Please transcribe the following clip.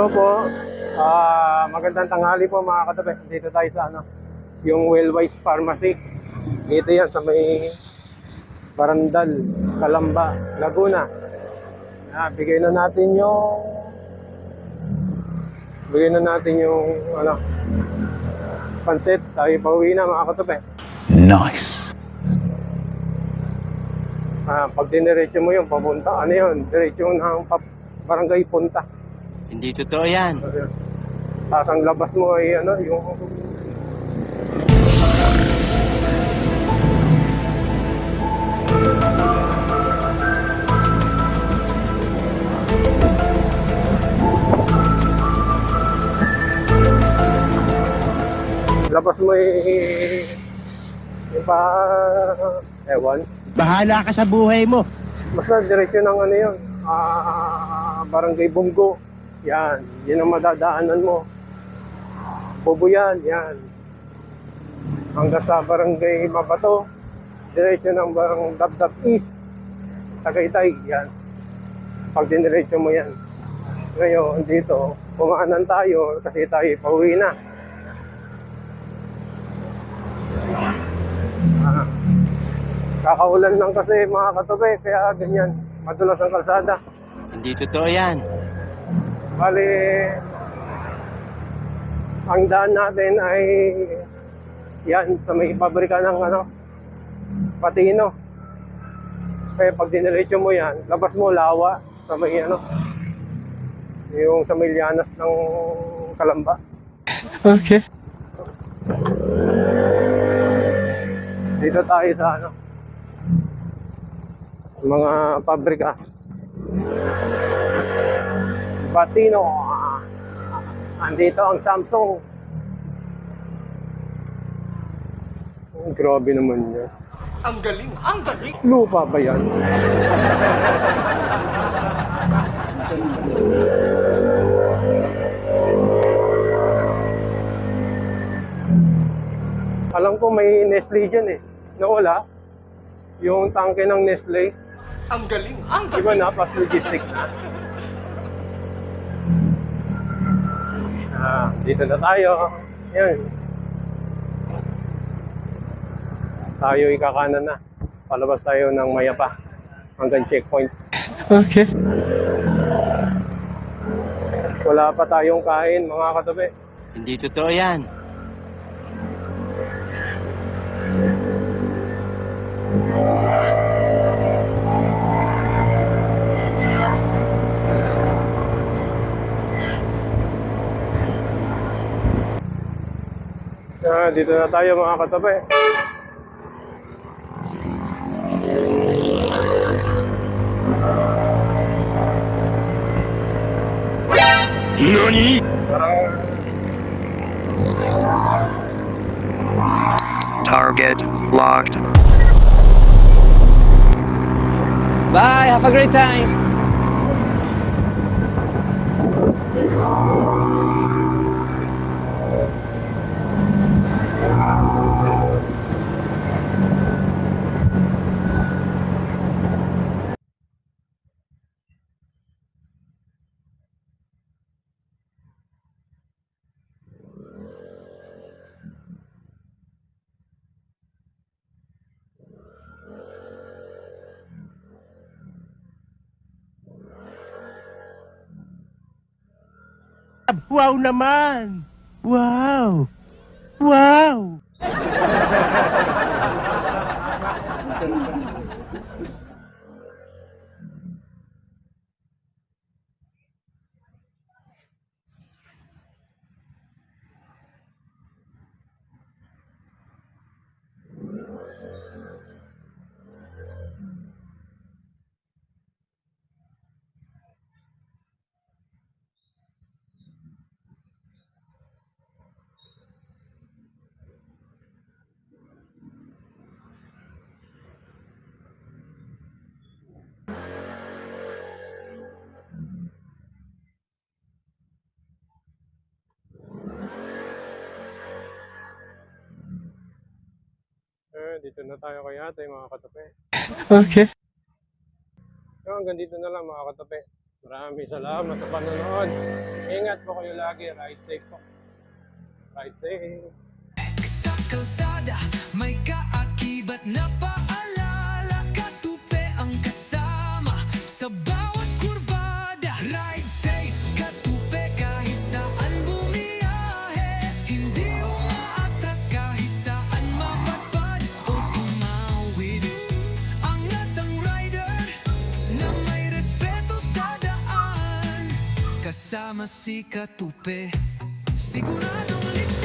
Hello po. Ah, magandang tanghali po mga katabi. Dito tayo sa ano, yung Wellwise Pharmacy. Dito yan sa may Barandal, Calamba, Laguna. Ah, bigay na natin yung bigay na natin yung ano pansit. Tayo pauwi na mga katabi. Nice. Ah, pag diniretso mo yung papunta, ano yun? Diretso ng barangay punta. Hindi totoo yan. Tapos ang labas mo ay ano, yung labas mo eh yung pa ewan Bahala ka sa buhay mo. basta diretso ng ano yun ah, barangay Bunggo yan yun ang madadaanan mo Bubuyan yan hanggang sa barangay Mabato diretso ng barang Dabdab East Tagaytay yan pag diniretso mo yan ngayon dito kumaanan tayo kasi tayo pauwi na Ah. Kakaulan lang kasi mga katabi, kaya ganyan. Madulas ang kalsada. Hindi totoo yan. Bali, ang daan natin ay yan, sa may pabrika ng ano, patino. Kaya pag diniretso mo yan, labas mo lawa sa may ano, yung sa may lianas ng Kalamba. Okay. Dito tayo sa ano, mga pabrika. Batino. ah, Andito ang Samsung. Oh, grabe naman yan. Ang galing, ang galing. Lupa ba yan? Alam ko may Nestle dyan eh. Nawala. Yung tangke ng Nestle. Ang galing, ang Di ba na? Pas logistic na. Dito na tayo. Yan. Tayo ikakanan na. Palabas tayo ng Mayapa. Hanggang checkpoint. Okay. Wala pa tayong kain, mga katabi. Hindi totoo yan. Ah, dito na tayo mga katabi. Nani? Target locked. Bye. Have a great time. Wow naman. Wow. Wow. Dito na tayo kay ate mga katape. Okay. So, hanggang dito na lang mga katape. Maraming salamat sa panonood. Ingat po kayo lagi. Ride safe po. Ride safe. Sa kalsada, may kaakibat na paalala masika tupe non li